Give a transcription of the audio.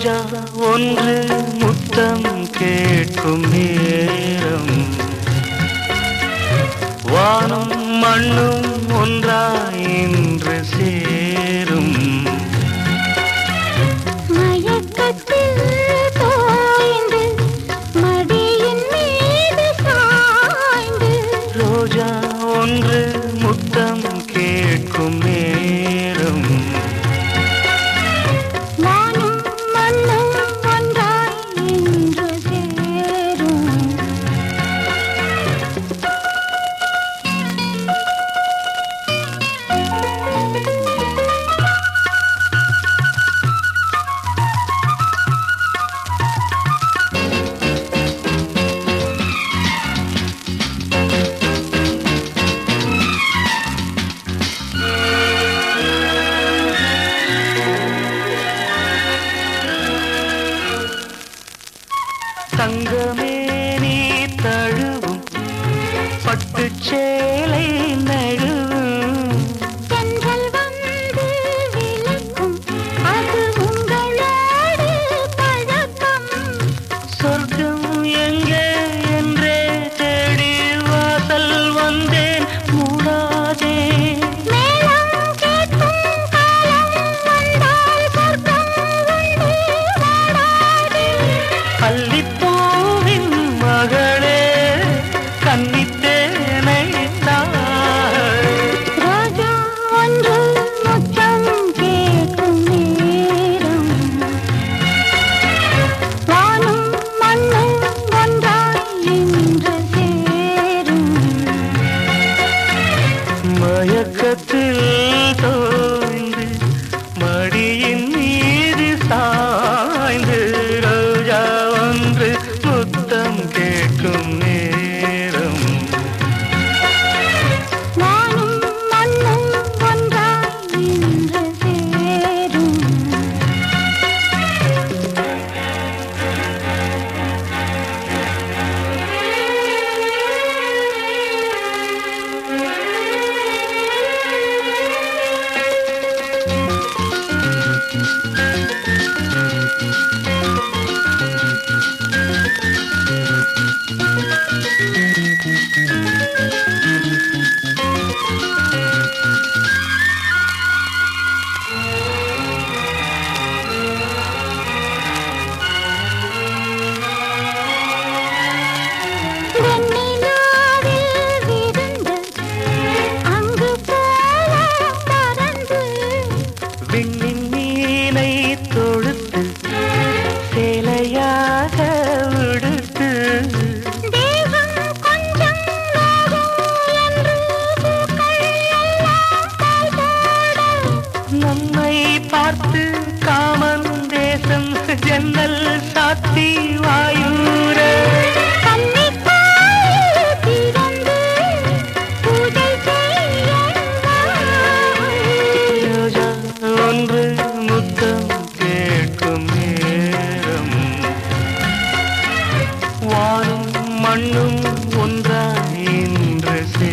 ரோஜா ஒன்று முத்தம் கேட்கும் நேரம். வானம் மண்ணும் தங்கமே நீ தழுவும் பட்டுச்சேலை ஜன்னல் சாத்தி வாயூர ஒன்று முத்தம் கேட்கும் நேரம். வானும் மண்ணும் ஒன்றாய் இன்று சே